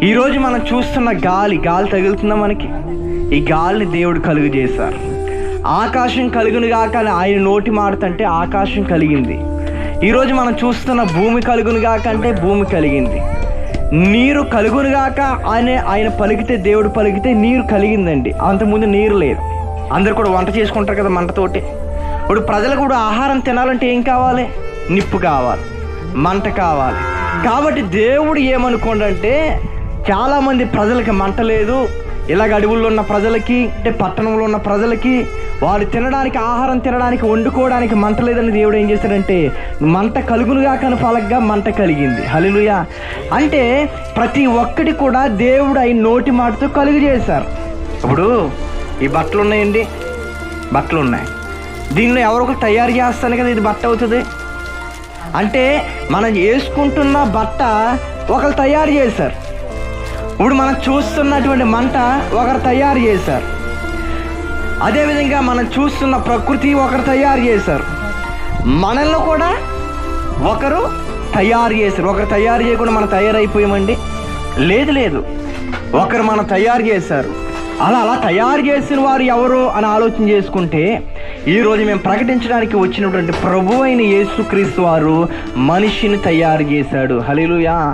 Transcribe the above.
ఈరోజు మనం చూస్తున్న గాలి గాలి తగులుతుందా మనకి? ఈ గాలిని దేవుడు కలుగు చేశారు. ఆకాశం కలుగునుగా కానీ ఆయన నోటి మాడుతంటే ఆకాశం కలిగింది. ఈరోజు మనం చూస్తున్న భూమి కలుగునుగా కంటే భూమి కలిగింది. నీరు కలుగునుగాక ఆయన అనే ఆయన పలికితే దేవుడు పలికితే నీరు కలిగిందండి. అంతకుముందు నీరు లేదు. అందరు కూడా వంట చేసుకుంటారు కదా మంటతోటి. ఇప్పుడు ప్రజలకు కూడా ఆహారం తినాలంటే ఏం కావాలి? నిప్పు కావాలి. మంట కావాలి. కాబట్టి దేవుడు ఏమనుకోండంటే చాలామంది ప్రజలకి మంట లేదు. ఇలాగ అడవుల్లో ఉన్న ప్రజలకి అంటే పట్టణంలో ఉన్న ప్రజలకి వారు తినడానికి ఆహారం తినడానికి వండుకోవడానికి మంట లేదని దేవుడు ఏం చేశాడంటే మంట కలుగునుగా కను పలగ్గా మంట కలిగింది. హలిలుయ అంటే ప్రతి ఒక్కటి కూడా దేవుడు అయి నోటి మాటతో కలుగు చేశారు. ఇప్పుడు ఈ బట్టలు ఉన్నాయండి. బట్టలు ఉన్నాయి. దీనిలో ఎవరో ఒకరు తయారు చేస్తాను కదా ఇది బట్ట అవుతుంది. అంటే మనం వేసుకుంటున్న బట్ట ఒకరు తయారు చేశారు. ఇప్పుడు మనం చూస్తున్నటువంటి మంట ఒకరు తయారు చేశారు. అదేవిధంగా మనం చూస్తున్న ప్రకృతి ఒకరు తయారు చేశారు. మనల్ని కూడా ఒకరు తయారు చేశారు. ఒకరు తయారు చేయకుండా మనం తయారైపోయామండి? లేదు లేదు. ఒకరు మనం తయారు చేశారు. అలా అలా తయారు చేసిన వారు ఎవరు అని ఆలోచన చేసుకుంటే ఈరోజు మేము ప్రకటించడానికి వచ్చినటువంటి ప్రభు అయిన యేసుక్రీస్తు వారు మనిషిని తయారు చేశాడు. హలీలుయా